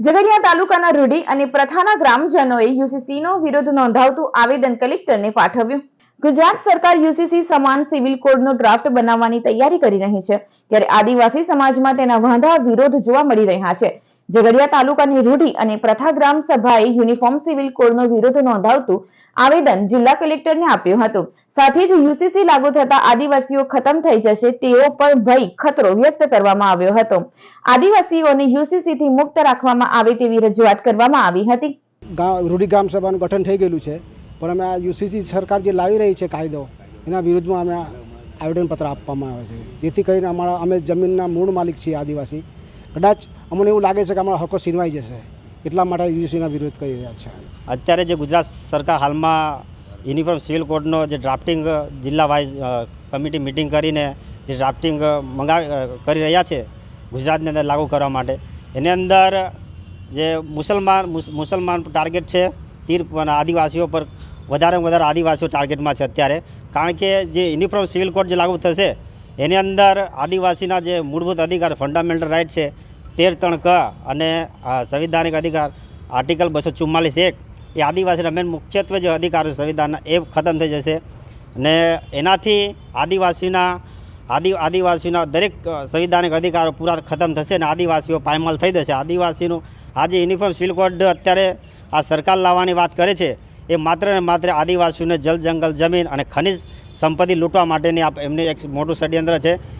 ઝઘડિયા તાલુકાના રૂઢી અને પ્રથાના ગ્રામજનોએ યુસીસીનો વિરોધ નોંધાવતું આવેદન કલેક્ટરને પાઠવ્યું. ગુજરાત સરકાર યુસીસી સમાન સિવિલ કોડનો ડ્રાફ્ટ બનાવવાની તૈયારી કરી રહી છે. ત્યારે આદિવાસી સમાજમાં તેના વાંધા વિરોધ જોવા મળી રહ્યા છે. ઝઘડિયા તાલુકાની રૂઢી અને પ્રથા ગ્રામ સભાએ યુનિફોર્મ સિવિલ કોડનો વિરોધ નોંધાવતું આવેદન જિલ્લા કલેક્ટરને આપ્યું હતું. સાથે જ યુસીસી લાગુ થતા આદિવાસીઓ ખતમ થઈ જશે તેવો પણ ભય, ખતરો વ્યક્ત કરવામાં આવ્યો હતો. આદિવાસીઓને યુસીસી થી મુક્ત રાખવામાં આવે તેવી રજૂઆત કરવામાં આવી હતી. રૂઢી ગ્રામ સભાનું ગઠન થઈ ગયેલું છે, પણ અમે આ યુસીસી સરકાર જે લાવી રહી છે કાયદો, એના વિરુદ્ધમાં અમે આવેદનપત્ર આપવામાં આવે છે. જેથી કરીને અમારા, અમે જમીનના મૂળ માલિક છીએ આદિવાસી. કદાચ અમને એવું લાગે છે કે અમારા હકો છીનવાઈ જશે. એટલા માટે યુજીસીના વિરોધ કરી રહ્યા છે. અત્યારે જે ગુજરાત સરકાર હાલમાં યુનિફોર્મ સિવિલ કોડનો જે ડ્રાફ્ટિંગ જિલ્લા વાઇઝ કમિટી મિટિંગ કરીને જે ડ્રાફ્ટિંગ મંગાવી કરી રહ્યા છે ગુજરાતની અંદર લાગુ કરવા માટે. એની અંદર જે મુસલમાન, મુસ- મુસલમાન ટાર્ગેટ છે, તીર આદિવાસીઓ પર વધારે વધારે આદિવાસીઓ ટાર્ગેટમાં છે અત્યારે. કારણ કે જે યુનિફોર્મ સિવિલ કોડ જે લાગુ થશે એની અંદર આદિવાસીના જે મૂળભૂત અધિકાર ફંડામેન્ટલ રાઇટ છે, તેર ત્રણ ક અને સંવિધાનિક અધિકાર આર્ટિકલ બસો ચુમ્માલીસ એક, એ આદિવાસીના મેન મુખ્યત્વે જે અધિકારો સંવિધાનના એ ખતમ થઈ જશે. અને એનાથી આદિવાસીના, આદિ, આદિવાસીના દરેક સંવિધાનિક અધિકારો પૂરા ખતમ થશે અને આદિવાસીઓ પાયમાલ થઈ જશે. આદિવાસીનું આજે યુનિફોર્મ સિવિલ કોડ અત્યારે આ સરકાર લાવવાની વાત કરે છે, એ માત્ર ને માત્ર આદિવાસીઓને જલ, જંગલ, જમીન અને ખનિજ સંપત્તિ લૂંટવા માટેની આપ- એમની એક મોટું ષડયંત્ર છે.